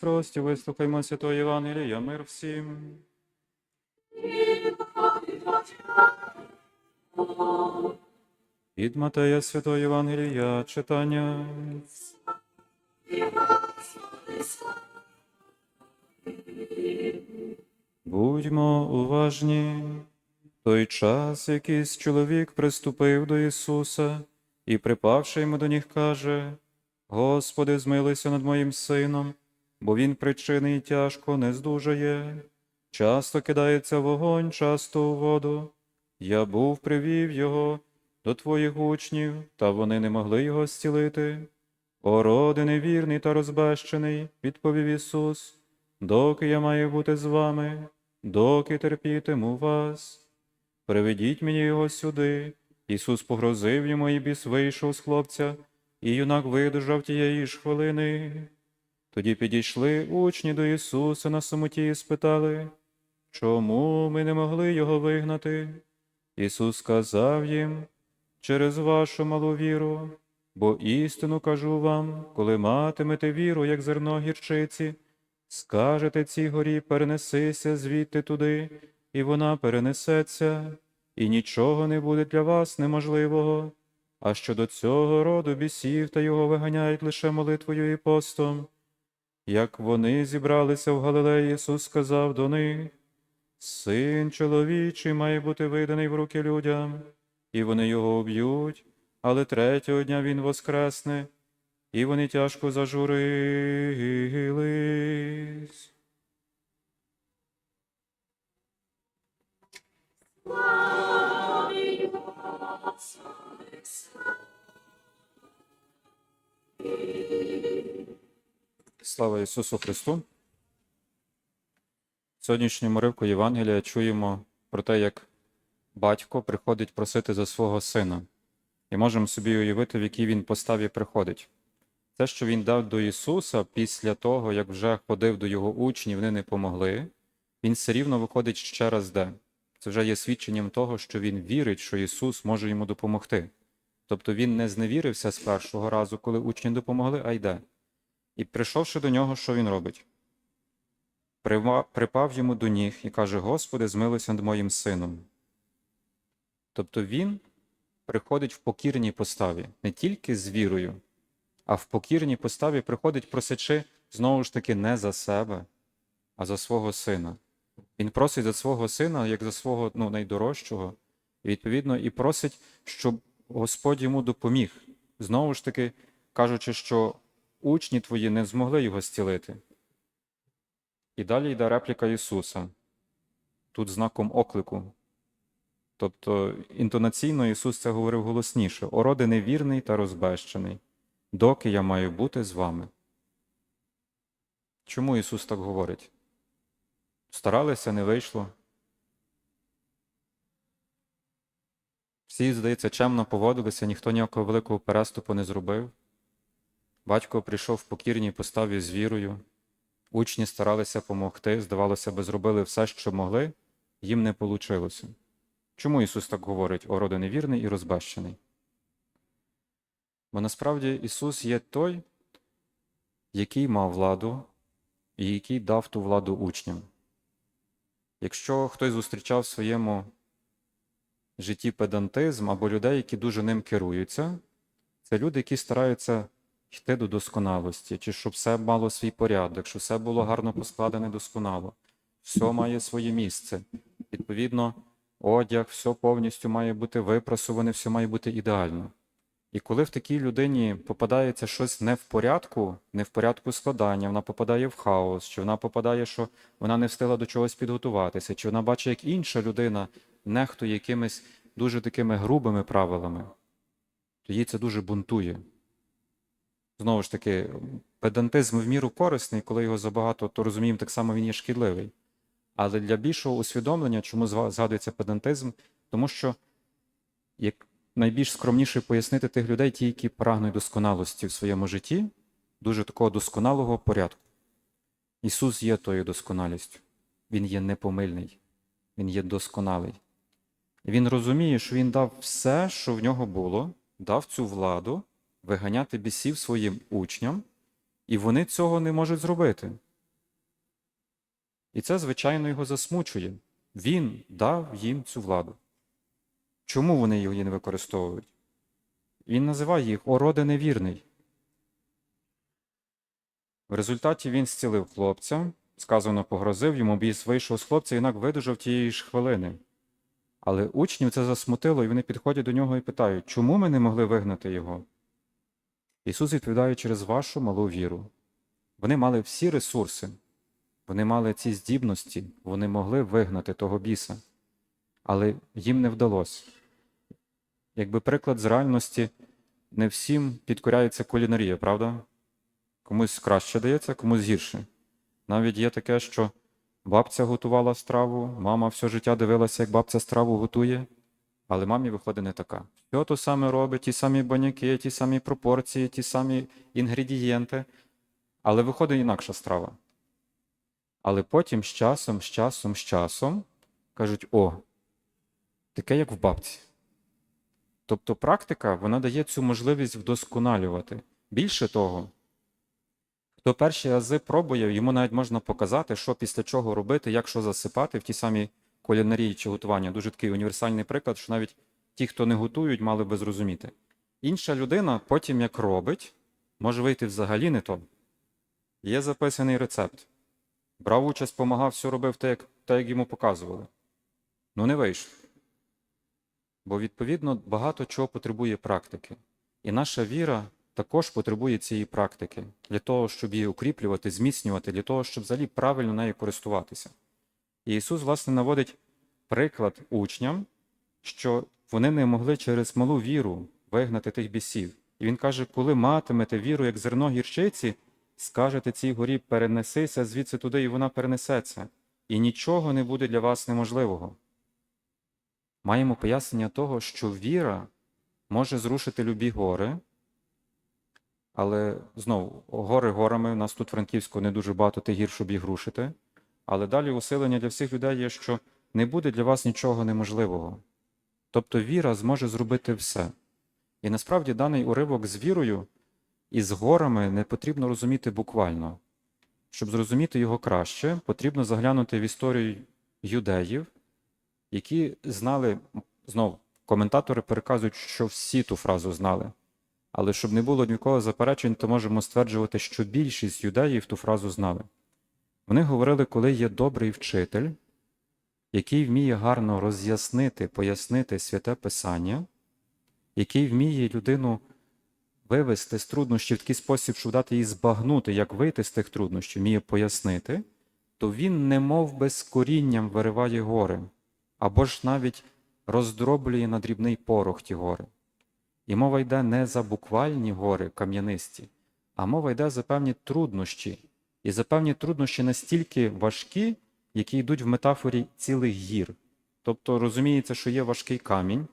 Прості, вислухаймо Святого Євангелія, мир всім. Від Матея Святого Євангелія читання. Будьмо уважні. Той час якийсь чоловік приступив до Ісуса і, припавши йому до ніг, каже: Господи, змилися над моїм сином, бо він причини тяжко не здужає. Часто кидається вогонь, часто у воду. Я був привів його до твоїх учнів, та вони не могли його зцілити. О, роди невірний та розбещений, відповів Ісус, доки я маю бути з вами, доки терпітиму вас. Приведіть мені його сюди. Ісус погрозив йому, і біс вийшов з хлопця, і юнак видужав тієї ж хвилини. Тоді підійшли учні до Ісуса на самоті і спитали, чому ми не могли його вигнати? Ісус сказав їм, через вашу малу віру, бо істину кажу вам, коли матимете віру, як зерно гірчиці, скажете цій горі, перенесися звідти туди, і вона перенесеться, і нічого не буде для вас неможливого. А щодо цього роду бісів та його виганяють лише молитвою і постом. Як вони зібралися в Галилеї, Ісус сказав до них, Син чоловічий має бути виданий в руки людям, і вони його уб'ють, але третього дня він воскресне, і вони тяжко зажурились. Слава Ісусу Христу! В сьогоднішньому ривку Євангелія чуємо про те, як батько приходить просити за свого сина, і можемо собі уявити, в якій він поставі приходить. Те, що він дав до Ісуса після того, як вже ходив до його учнів, вони не помогли, він все рівно виходить ще раз де. Це вже є свідченням того, що він вірить, що Ісус може йому допомогти. Тобто він не зневірився з першого разу, коли учні допомогли, а йде. І прийшовши до нього, що він робить? Припав йому до ніг і каже: Господи, змилися над моїм сином. Тобто він приходить в покірній поставі, не тільки з вірою, а в покірній поставі приходить, просячи знову ж таки не за себе, а за свого сина. Він просить за свого сина, як за свого ну, найдорожчого, і відповідно і просить, щоб Господь йому допоміг. Знову ж таки, кажучи, що учні твої не змогли його зцілити. І далі йде репліка Ісуса, тут знаком оклику. Тобто інтонаційно Ісус це говорив голосніше: «О роди невірний та розбещений, доки я маю бути з вами. Чому Ісус так говорить? Старалися, не вийшло. Всі, здається, чемно поводилися, ніхто ніякого великого переступу не зробив. Батько прийшов в покірній поставі з вірою, учні старалися помогти, здавалося би, зробили все, що могли, їм не вийшло. Чому Ісус так говорить, о роди невірний і розбещений? Бо насправді Ісус є той, який мав владу і який дав ту владу учням. Якщо хтось зустрічав в своєму житті педантизм або людей, які дуже ним керуються, це люди, які стараються йти до досконалості, чи щоб все мало свій порядок, щоб все було гарно поскладене досконало, все має своє місце. Відповідно, одяг, все повністю має бути випрасуване, все має бути ідеально. І коли в такій людині попадається щось не в порядку, не в порядку складання, вона попадає в хаос, чи вона попадає, що вона не встигла до чогось підготуватися, чи вона бачить, як інша людина нехтує якимись дуже такими грубими правилами, то їй це дуже бунтує. Знову ж таки, педантизм в міру корисний, коли його забагато, то розуміємо, так само він є шкідливий. Але для більшого усвідомлення, чому згадується педантизм, тому що як найбільш скромніше пояснити тих людей, ті, які прагнуть досконалості в своєму житті, дуже такого досконалого порядку. Ісус є тою досконалістю. Він є непомильний, Він є досконалий. Він розуміє, що Він дав все, що в нього було, дав цю владу виганяти бісів своїм учням, і вони цього не можуть зробити. І це, звичайно, його засмучує. Він дав їм цю владу. Чому вони її не використовують? Він називає їх ороди невірний. В результаті він зцілив хлопця, сказано, погрозив йому, біс вийшов з хлопця, інак видужав тієї ж хвилини. Але учнів це засмутило, і вони підходять до нього і питають, чому ми не могли вигнати його? Ісус відповідає через вашу малу віру. Вони мали всі ресурси, вони мали ці здібності, вони могли вигнати того біса, але їм не вдалося. Якби приклад з реальності, не всім підкоряється кулінарія, правда? Комусь краще дається, комусь гірше. Навіть є таке, що бабця готувала страву, мама все життя дивилася, як бабця страву готує, але мамі виходить не така. Все то саме робить, ті самі баняки, ті самі пропорції, ті самі інгредієнти, але виходить інакша страва. Але потім з часом, з часом, з часом кажуть: о, таке як в бабці. Тобто практика вона дає цю можливість вдосконалювати. Більше того, хто перші рази пробує, йому навіть можна показати, що після чого робити, як що засипати в ті самі кулінарії чи готування. Дуже такий універсальний приклад, що навіть ті, хто не готують, мали би зрозуміти. Інша людина потім, як робить, може вийти взагалі не то. Є записаний рецепт. Брав участь, помагав, все робив так, як, так, як йому показували. Ну, не вийшло. Бо, відповідно, багато чого потребує практики. І наша віра також потребує цієї практики для того, щоб її укріплювати, зміцнювати, для того, щоб взагалі правильно нею користуватися. І Ісус, власне, наводить приклад учням, що вони не могли через малу віру вигнати тих бісів. І Він каже, коли матимете віру, як зерно гірчиці, скажете цій горі, перенесися звідси туди, і вона перенесеться, і нічого не буде для вас неможливого. Маємо пояснення того, що віра може зрушити любі гори, але знову гори горами, у нас тут Франківську не дуже багато тих гір, щоб їх рушити. Але далі усилення для всіх людей є, що не буде для вас нічого неможливого. Тобто віра зможе зробити все. І насправді даний уривок з вірою і з горами не потрібно розуміти буквально. Щоб зрозуміти його краще, потрібно заглянути в історію юдеїв, які знали, знов, коментатори переказують, що всі ту фразу знали. Але щоб не було нікого заперечень, то можемо стверджувати, що більшість юдеїв ту фразу знали. Вони говорили, коли є добрий вчитель, який вміє гарно роз'яснити, пояснити святе Писання, який вміє людину вивести з труднощів в такий спосіб, щоб дати їй збагнути, як вийти з тих труднощів, вміє пояснити, то він немов би з корінням вириває гори, або ж навіть роздроблює на дрібний порох ті гори. І мова йде не за буквальні гори кам'янисті, а мова йде за певні труднощі. І за певні труднощі настільки важкі, які йдуть в метафорі цілих гір. Тобто розуміється, що є важкий камінь,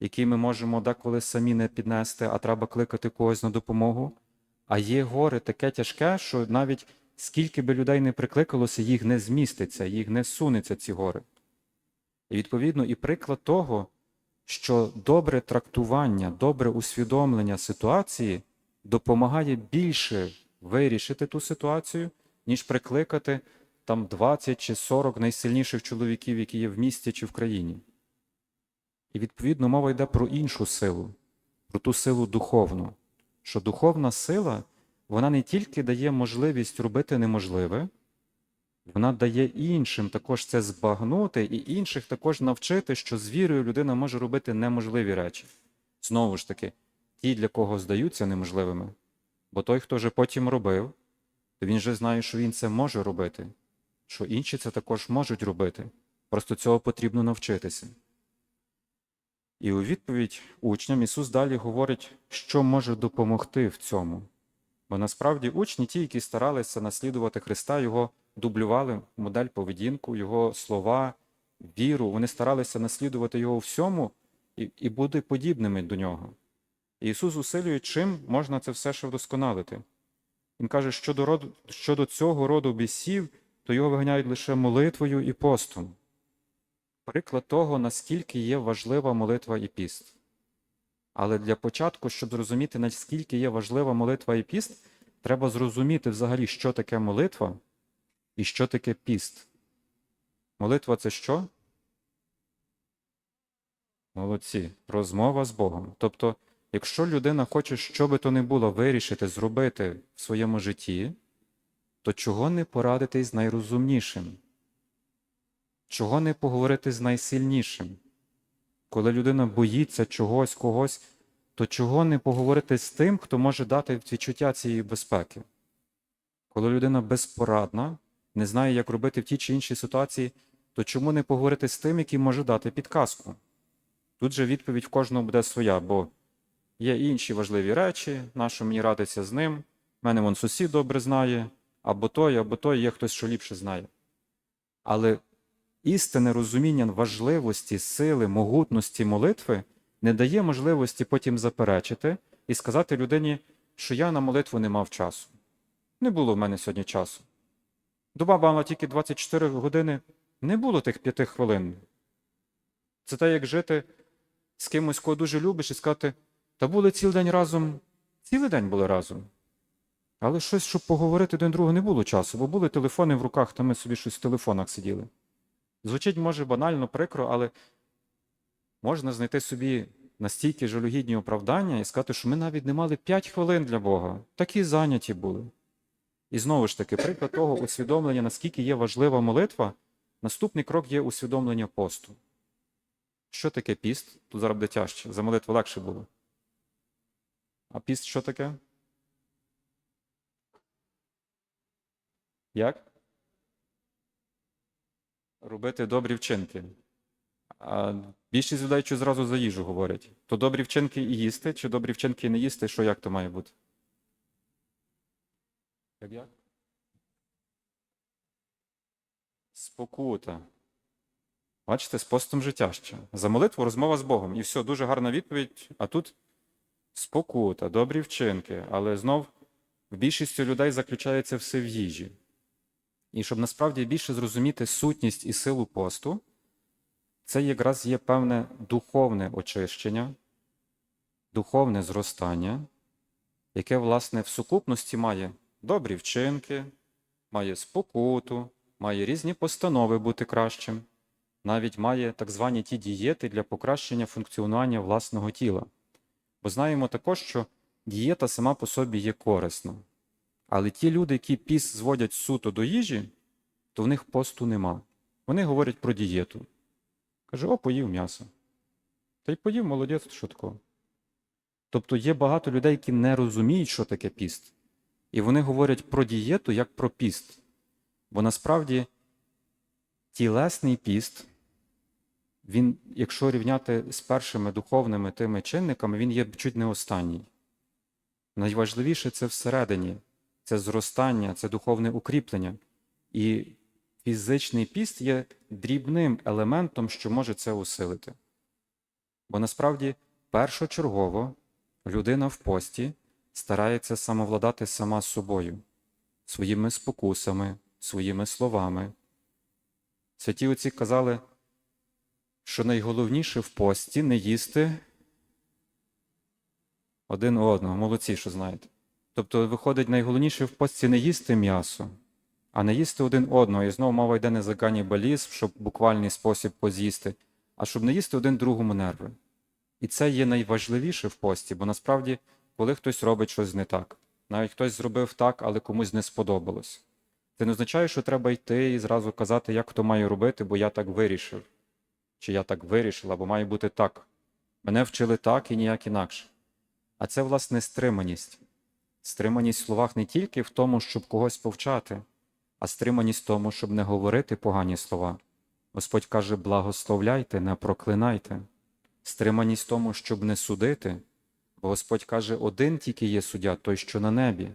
який ми можемо деколи самі не піднести, а треба кликати когось на допомогу. А є гори таке тяжке, що навіть скільки би людей не прикликалося, їх не зміститься, їх не сунеться ці гори. І відповідно і приклад того, що добре трактування, добре усвідомлення ситуації допомагає більше вирішити ту ситуацію, ніж прикликати там 20 чи 40 найсильніших чоловіків, які є в місті чи в країні. І відповідно мова йде про іншу силу, про ту силу духовну, що духовна сила вона не тільки дає можливість робити неможливе, вона дає іншим також це збагнути, і інших також навчити, що з вірою людина може робити неможливі речі. Знову ж таки, ті, для кого здаються неможливими. Бо той, хто вже потім робив, то він же знає, що він це може робити, що інші це також можуть робити. Просто цього потрібно навчитися. І у відповідь учням Ісус далі говорить, що може допомогти в цьому. Бо насправді учні, ті, які старалися наслідувати Христа, Його дублювали модель поведінку, Його слова, віру, вони старалися наслідувати Його всьому і, і бути подібними до Нього. Ісус усилює, чим можна це все ще вдосконалити. Він каже, що до, роду, щодо цього роду бісів, то його виганяють лише молитвою і постом. Приклад того, наскільки є важлива молитва і піст. Але для початку, щоб зрозуміти, наскільки є важлива молитва і піст, треба зрозуміти взагалі, що таке молитва, І що таке піст? Молитва це що? Молодці. Розмова з Богом. Тобто, якщо людина хоче, що би то не було вирішити, зробити в своєму житті, то чого не порадитись з найрозумнішим? Чого не поговорити з найсильнішим? Коли людина боїться чогось, когось, то чого не поговорити з тим, хто може дати відчуття цієї безпеки? Коли людина безпорадна, не знає, як робити в тій чи іншій ситуації, то чому не поговорити з тим, який може дати підказку? Тут же відповідь в кожного буде своя, бо є інші важливі речі, нащо мені радиться з ним, мене вон сусід добре знає, або той, або той, є хтось, що ліпше знає. Але істинне розуміння важливості, сили, могутності молитви не дає можливості потім заперечити і сказати людині, що я на молитву не мав часу. Не було в мене сьогодні часу. Доба мала тільки 24 години, не було тих п'яти хвилин. Це те, як жити з кимось, кого дуже любиш, і сказати, та були цілий день разом, цілий день були разом. Але щось, щоб поговорити один другого, не було часу, бо були телефони в руках, та ми собі щось в телефонах сиділи. Звучить, може, банально, прикро, але можна знайти собі настільки жалюгідні оправдання і сказати, що ми навіть не мали 5 хвилин для Бога, такі зайняті були. І знову ж таки, приклад того усвідомлення, наскільки є важлива молитва, наступний крок є усвідомлення посту. Що таке піст? Тут зараз буде тяжче, за молитву легше було. А піст що таке? Як? Робити добрі вчинки. А більшість людей що зразу за їжу говорять. То добрі вчинки і їсти, чи добрі вчинки і не їсти, що як то має бути? Як як? Спокута. Бачите, з постом життя ще. За молитву розмова з Богом. І все, дуже гарна відповідь. А тут спокута, добрі вчинки. Але знов в більшості людей заключається все в їжі. І щоб насправді більше зрозуміти сутність і силу посту, це якраз є певне духовне очищення, духовне зростання, яке, власне, в сукупності має добрі вчинки, має спокуту, має різні постанови бути кращим, навіть має так звані ті дієти для покращення функціонування власного тіла. Бо знаємо також, що дієта сама по собі є корисна. Але ті люди, які піс зводять суто до їжі, то в них посту нема. Вони говорять про дієту. Каже, о, поїв м'ясо. Та й поїв молодець, що такого. Тобто є багато людей, які не розуміють, що таке піст. І вони говорять про дієту як про піст. Бо насправді тілесний піст, він, якщо рівняти з першими духовними тими чинниками, він є чуть не останній. Найважливіше це всередині, це зростання, це духовне укріплення. І фізичний піст є дрібним елементом, що може це усилити. Бо насправді першочергово людина в пості старається самовладати сама собою, своїми спокусами, своїми словами. Святі отці казали, що найголовніше в пості не їсти один одного, молодці, що знаєте. Тобто, виходить, найголовніше в пості не їсти м'ясо, а не їсти один одного. І знову мова йде не за канібалізм, щоб буквальний спосіб поз'їсти, а щоб не їсти один другому нерви. І це є найважливіше в пості, бо насправді, коли хтось робить щось не так, навіть хтось зробив так, але комусь не сподобалось. Це не означає, що треба йти і зразу казати, як хто має робити, бо я так вирішив. Чи я так вирішила, бо має бути так. Мене вчили так і ніяк інакше. А це, власне, стриманість. Стриманість в словах не тільки в тому, щоб когось повчати, а стриманість в тому, щоб не говорити погані слова. Господь каже: благословляйте, не проклинайте. Стриманість в тому, щоб не судити, бо Господь каже, один тільки є суддя, той, що на небі.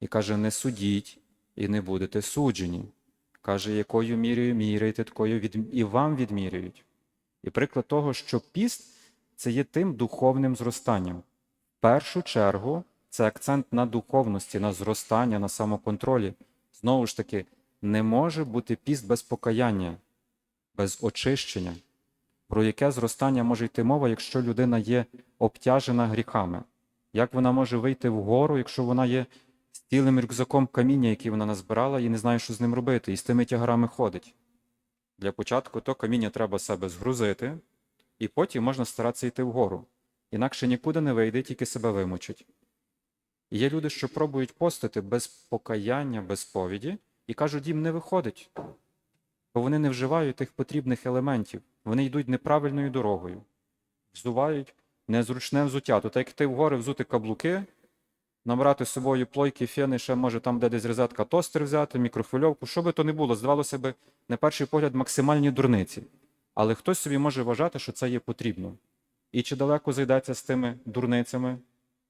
І каже, не судіть і не будете суджені. Каже, якою мірою міряєте, такою від... і вам відміряють. І приклад того, що піст це є тим духовним зростанням. В першу чергу це акцент на духовності, на зростання, на самоконтролі. Знову ж таки, не може бути піст без покаяння, без очищення. Про яке зростання може йти мова, якщо людина є обтяжена гріхами? Як вона може вийти вгору, якщо вона є цілим рюкзаком каміння, який вона назбирала, і не знає, що з ним робити, і з тими тягарами ходить. Для початку то каміння треба себе згрузити, і потім можна старатися йти вгору. Інакше нікуди не вийде, тільки себе вимучить. І є люди, що пробують постити без покаяння, без сповіді, і кажуть, їм не виходить, бо вони не вживають тих потрібних елементів, вони йдуть неправильною дорогою, взувають незручне взуття. То так як ти вгори взути каблуки, набрати з собою плойки, фени, ще може там де десь розетка тостер взяти, мікрохвильовку, що би то не було, здавалося би, на перший погляд, максимальні дурниці. Але хтось собі може вважати, що це є потрібно. І чи далеко зайдеться з тими дурницями,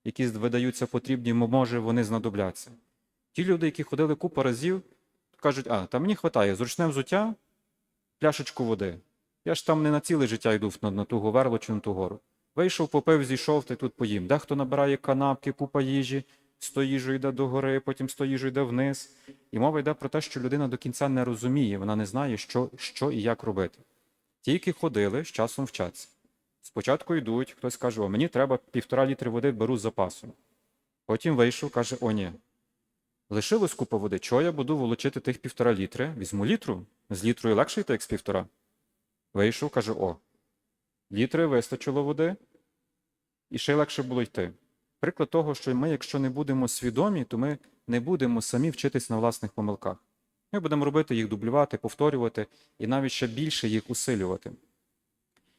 які видаються потрібні, може вони знадобляться. Ті люди, які ходили купу разів, кажуть, а, та мені вистачає зручне взуття, пляшечку води. Я ж там не на ціле життя йду на, на ту говерлу чи на ту гору. Вийшов, попив, зійшов, й тут поїм. Дехто набирає канапки, купа їжі, сто їжу йде до гори, потім сто їжу йде вниз. І мова йде про те, що людина до кінця не розуміє, вона не знає, що, що і як робити. Ті, які ходили, з часом вчаться. Спочатку йдуть, хтось каже, о, мені треба півтора літри води, беру з запасом. Потім вийшов, каже, о, ні. Лишилось купа води, чого я буду волочити тих півтора літри? Візьму літру. З літрою легше йти, як з півтора. Вийшов, каже, о, літри вистачило води, і ще легше було йти. Приклад того, що ми, якщо не будемо свідомі, то ми не будемо самі вчитись на власних помилках. Ми будемо робити їх дублювати, повторювати і навіть ще більше їх усилювати.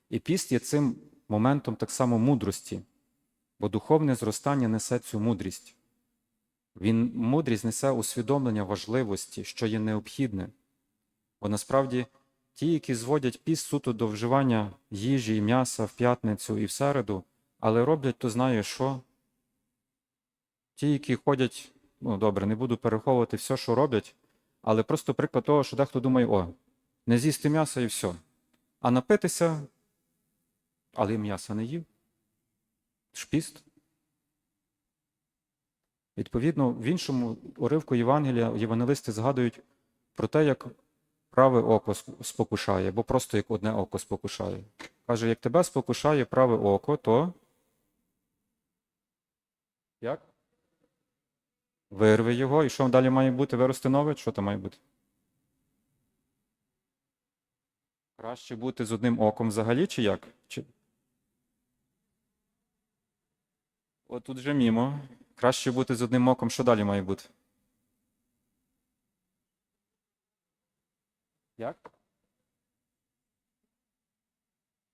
І піст є цим моментом так само мудрості, бо духовне зростання несе цю мудрість. Він мудрість несе усвідомлення важливості, що є необхідне. Бо насправді ті, які зводять піст суто до вживання їжі і м'яса в п'ятницю і в середу, але роблять то знає що. Ті, які ходять, ну добре, не буду переховувати все, що роблять, але просто приклад того, що дехто думає, о, не з'їсти м'ясо і все. А напитися, але м'яса не їв. Ж піст. Відповідно, в іншому уривку Євангелія євангелисти згадують про те, як праве око спокушає, або просто як одне око спокушає. Каже, як тебе спокушає праве око, то як? Вирви його, і що далі має бути? Вирости нове? Що там має бути? Краще бути з одним оком взагалі, чи як? Чи... От тут же мімо. Краще бути з одним оком, що далі має бути? Як?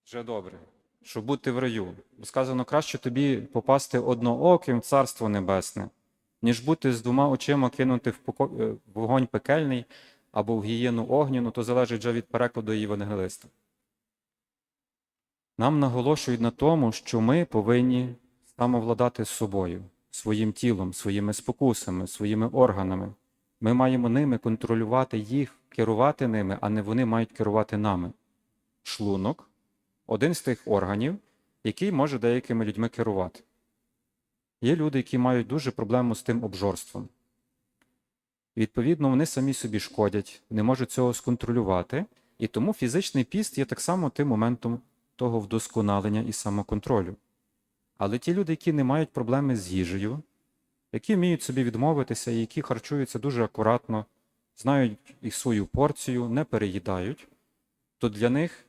Вже добре. Щоб бути в раю. Бо сказано, краще тобі попасти однооким в Царство Небесне, ніж бути з двома очима кинути в поко- е, вогонь пекельний або в гієну огняну, то залежить вже від перекладу євангелиста. Нам наголошують на тому, що ми повинні самовладати собою, своїм тілом, своїми спокусами, своїми органами. Ми маємо ними контролювати їх, керувати ними, а не вони мають керувати нами. Шлунок один з тих органів, який може деякими людьми керувати. Є люди, які мають дуже проблему з тим обжорством. Відповідно, вони самі собі шкодять, не можуть цього сконтролювати, і тому фізичний піст є так само тим моментом того вдосконалення і самоконтролю. Але ті люди, які не мають проблеми з їжею, які вміють собі відмовитися які харчуються дуже акуратно, знають і свою порцію, не переїдають, то для них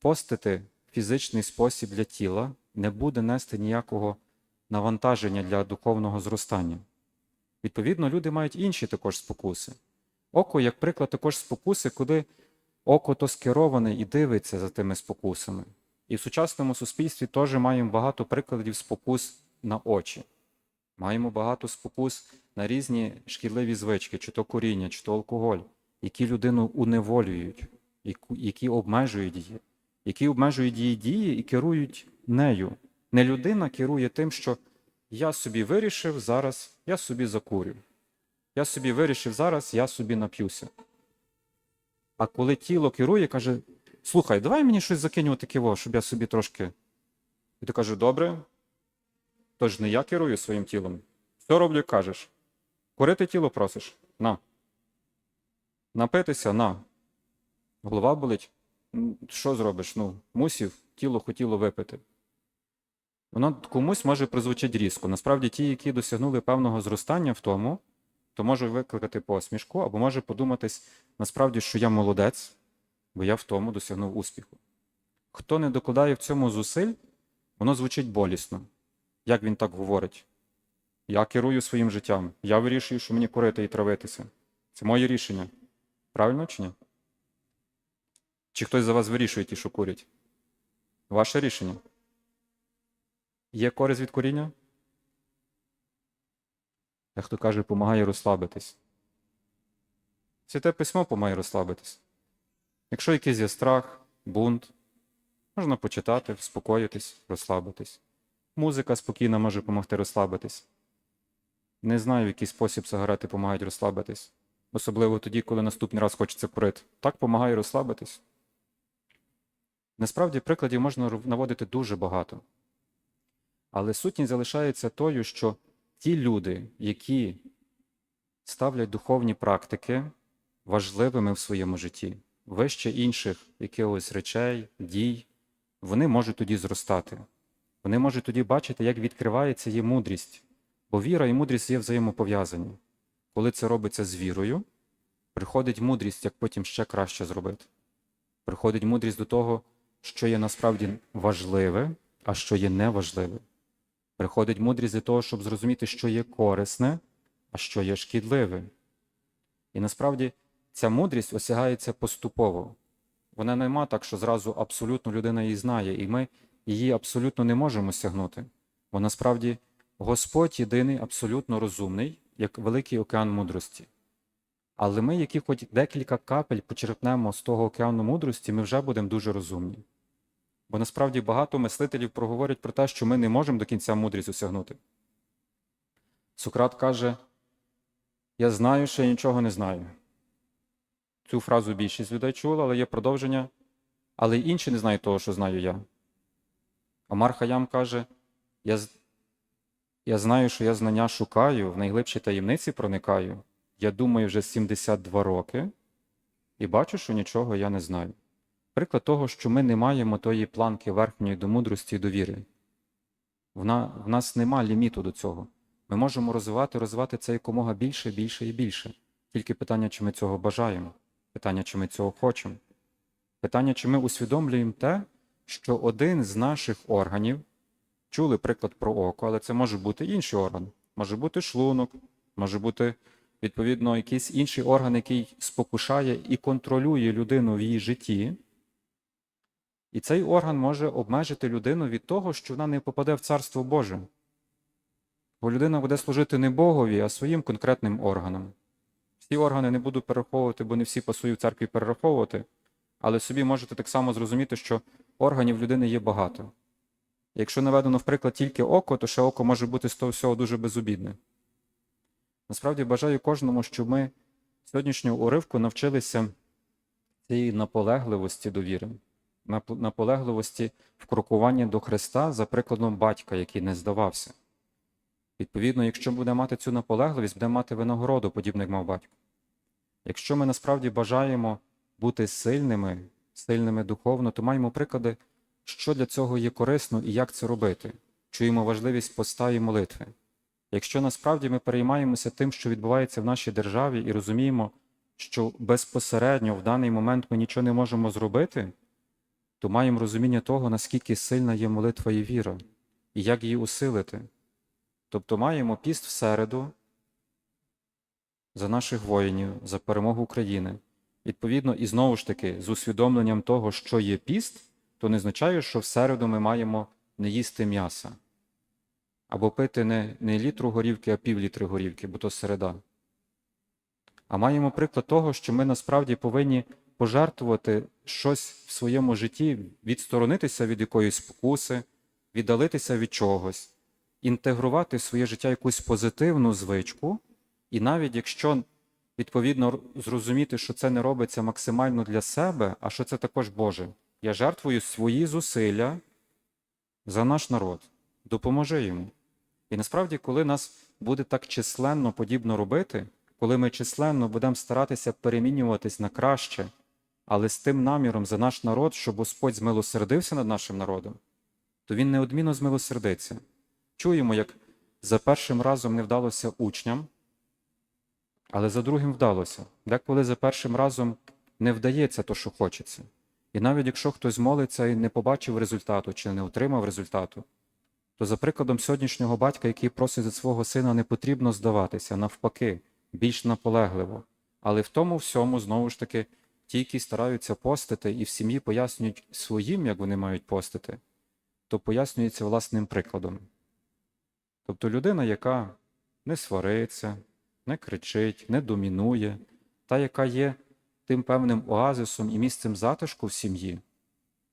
постити фізичний спосіб для тіла не буде нести ніякого навантаження для духовного зростання. Відповідно, люди мають інші також спокуси. Око, як приклад, також спокуси, коли око то скероване і дивиться за тими спокусами. І в сучасному суспільстві теж маємо багато прикладів спокус на очі. Маємо багато спокус на різні шкідливі звички, чи то куріння, чи то алкоголь, які людину уневолюють, які обмежують її, які обмежують її дії і керують нею. Не людина керує тим, що я собі вирішив зараз, я собі закурю. Я собі вирішив зараз, я собі нап'юся. А коли тіло керує, каже: слухай, давай мені щось закинь таке, щоб я собі трошки. І ти каже, добре, тож не я керую своїм тілом. Все роблю, кажеш. Курити тіло просиш? На. Напитися на. Голова болить. Що зробиш? Ну, мусів, тіло хотіло випити. воно комусь може прозвучати різко. Насправді, ті, які досягнули певного зростання в тому, то може викликати посмішку, або може подуматись насправді, що я молодець, бо я в тому досягнув успіху. Хто не докладає в цьому зусиль, воно звучить болісно. Як він так говорить? Я керую своїм життям, я вирішую, що мені курити і травитися. Це моє рішення. Правильно чи ні? Чи хтось за вас вирішує ті, що курять? Ваше рішення. Є користь від куріння? Дехто каже, допомагає розслабитись. Святе письмо допомагає розслабитись. Якщо якийсь є страх, бунт, можна почитати, вспокоїтись, розслабитись. Музика спокійна може допомогти розслабитись. Не знаю, в який спосіб сигарети допомагають розслабитись. Особливо тоді, коли наступний раз хочеться курити. Так допомагає розслабитись. Насправді, прикладів можна наводити дуже багато. Але сутність залишається тою, що ті люди, які ставлять духовні практики важливими в своєму житті, вище інших якихось речей, дій, вони можуть тоді зростати. Вони можуть тоді бачити, як відкривається її мудрість. Бо віра і мудрість є взаємопов'язані. Коли це робиться з вірою, приходить мудрість, як потім ще краще зробити. Приходить мудрість до того, що є насправді важливе, а що є неважливе. Приходить мудрість для того, щоб зрозуміти, що є корисне, а що є шкідливе. І насправді ця мудрість осягається поступово. Вона нема так, що зразу абсолютно людина її знає, і ми її абсолютно не можемо сягнути. Бо насправді Господь єдиний, абсолютно розумний, як великий океан мудрості. Але ми, які хоч декілька капель почерпнемо з того океану мудрості, ми вже будемо дуже розумні. Бо насправді багато мислителів проговорять про те, що ми не можемо до кінця мудрість осягнути. Сократ каже: Я знаю, що я нічого не знаю. Цю фразу більшість людей чула, але є продовження. Але й інші не знають того, що знаю я. Омар Хаям каже: Я, я знаю, що я знання шукаю, в найглибші таємниці проникаю. Я думаю вже 72 роки і бачу, що нічого я не знаю. Приклад того, що ми не маємо тої планки верхньої до мудрості і довіри. Вона, в нас нема ліміту до цього. Ми можемо розвивати, розвивати це якомога більше, більше і більше. Тільки питання, чи ми цього бажаємо, питання, чи ми цього хочемо. Питання, чи ми усвідомлюємо те, що один з наших органів, чули приклад про око, але це може бути інший орган, може бути шлунок, може бути, відповідно, якийсь інший орган, який спокушає і контролює людину в її житті. І цей орган може обмежити людину від того, що вона не попаде в Царство Боже. Бо людина буде служити не Богові, а своїм конкретним органам. Всі органи не буду перераховувати, бо не всі пасують в церкві перераховувати, але собі можете так само зрозуміти, що органів людини є багато. Якщо наведено приклад тільки око, то ще око може бути з того всього дуже безобідне. Насправді бажаю кожному, щоб ми сьогоднішнього уривку навчилися цієї наполегливості довіри, наполегливості в крокуванні до Христа за прикладом батька, який не здавався. Відповідно, якщо буде мати цю наполегливість, буде мати винагороду, подібно як мав батько. Якщо ми насправді бажаємо бути сильними, сильними духовно, то маємо приклади, що для цього є корисно і як це робити. Чуємо важливість поста і молитви. Якщо насправді ми переймаємося тим, що відбувається в нашій державі, і розуміємо, що безпосередньо в даний момент ми нічого не можемо зробити, то маємо розуміння того, наскільки сильна є молитва і віра, і як її усилити. Тобто маємо піст в середу за наших воїнів, за перемогу України. Відповідно, і знову ж таки, з усвідомленням того, що є піст, то не означає, що в середу ми маємо не їсти м'яса. Або пити не, не літру горівки, а пів літри горівки, бо то середа. А маємо приклад того, що ми насправді повинні пожертвувати щось в своєму житті, відсторонитися від якоїсь спокуси, віддалитися від чогось, інтегрувати в своє життя якусь позитивну звичку, і навіть якщо відповідно зрозуміти, що це не робиться максимально для себе, а що це також Боже. Я жертвую свої зусилля за наш народ. Допоможи йому. І насправді, коли нас буде так численно подібно робити, коли ми численно будемо старатися перемінюватись на краще, але з тим наміром за наш народ, щоб Господь змилосердився над нашим народом, то він неодмінно змилосердиться. Чуємо, як за першим разом не вдалося учням, але за другим вдалося. Деколи за першим разом не вдається то, що хочеться. І навіть якщо хтось молиться і не побачив результату чи не отримав результату, то за прикладом сьогоднішнього батька, який просить від свого сина, не потрібно здаватися, навпаки, більш наполегливо. Але в тому всьому, знову ж таки, ті, які стараються постити і в сім'ї пояснюють своїм, як вони мають постити, то пояснюється власним прикладом. Тобто людина, яка не свариться, не кричить, не домінує, та, яка є тим певним оазисом і місцем затишку в сім'ї,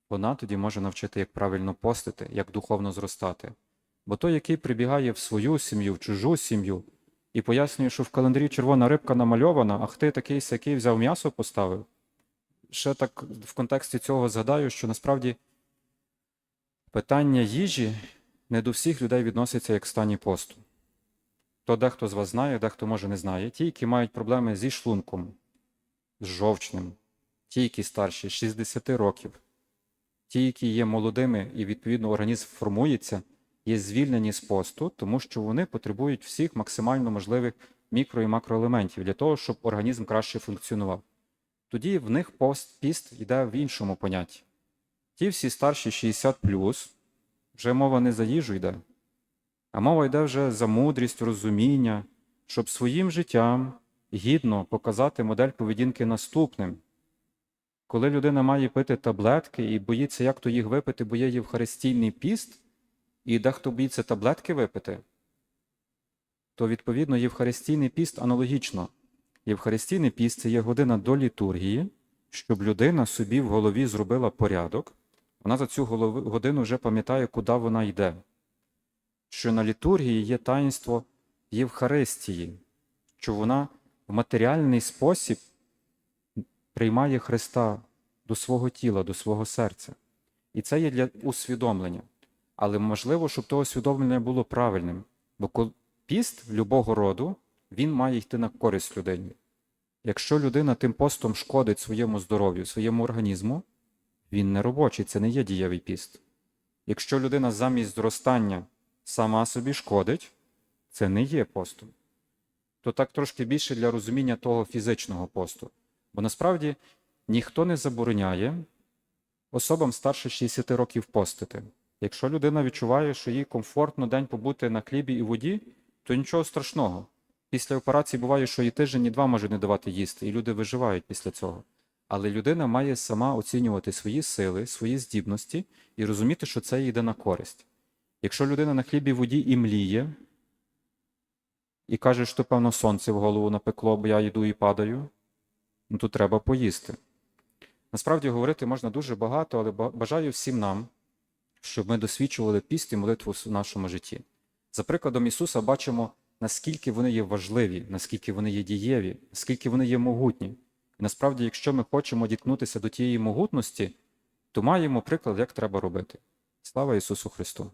вона тоді може навчити, як правильно постити, як духовно зростати. Бо той, який прибігає в свою сім'ю, в чужу сім'ю, і пояснює, що в календарі червона рибка намальована, а ти такий сякий взяв м'ясо поставив. Ще так в контексті цього згадаю, що насправді питання їжі не до всіх людей відноситься як стані посту. То дехто з вас знає, дехто може не знає. Ті, які мають проблеми зі шлунком, з жовчним, ті, які старші 60 років, ті, які є молодими і відповідно організм формується, є звільнені з посту, тому що вони потребують всіх максимально можливих мікро і макроелементів для того, щоб організм краще функціонував. Тоді в них пост, піст йде в іншому понятті. Ті всі старші 60 вже мова не за їжу йде, а мова йде вже за мудрість, розуміння, щоб своїм життям гідно показати модель поведінки наступним. Коли людина має пити таблетки і боїться, як то їх випити, бо є Євхаристійний піст, і дехто боїться таблетки випити, то відповідно Євхаристійний піст аналогічно. Євхаристійний піст це є година до літургії, щоб людина собі в голові зробила порядок, вона за цю годину вже пам'ятає, куди вона йде. Що на літургії є таїнство Євхаристії, що вона в матеріальний спосіб приймає Христа до свого тіла, до свого серця. І це є для усвідомлення. Але можливо, щоб то усвідомлення було правильним. Бо піст любого роду він має йти на користь людині. Якщо людина тим постом шкодить своєму здоров'ю, своєму організму, він не робочий, це не є дієвий піст. Якщо людина замість зростання сама собі шкодить, це не є постом. То так трошки більше для розуміння того фізичного посту. Бо насправді ніхто не забороняє особам старше 60 років постити. Якщо людина відчуває, що їй комфортно день побути на хлібі і воді, то нічого страшного. Після операції буває, що і тиждень, і два можуть не давати їсти, і люди виживають після цього. Але людина має сама оцінювати свої сили, свої здібності і розуміти, що це йде на користь. Якщо людина на хлібі воді і мліє, і каже, що певно сонце в голову напекло, бо я йду і падаю, ну то треба поїсти. Насправді говорити можна дуже багато, але бажаю всім нам, щоб ми досвідчували піст і молитву в нашому житті. За прикладом Ісуса бачимо, наскільки вони є важливі, наскільки вони є дієві, наскільки вони є могутні. І насправді, якщо ми хочемо діткнутися до тієї могутності, то маємо приклад, як треба робити. Слава Ісусу Христу!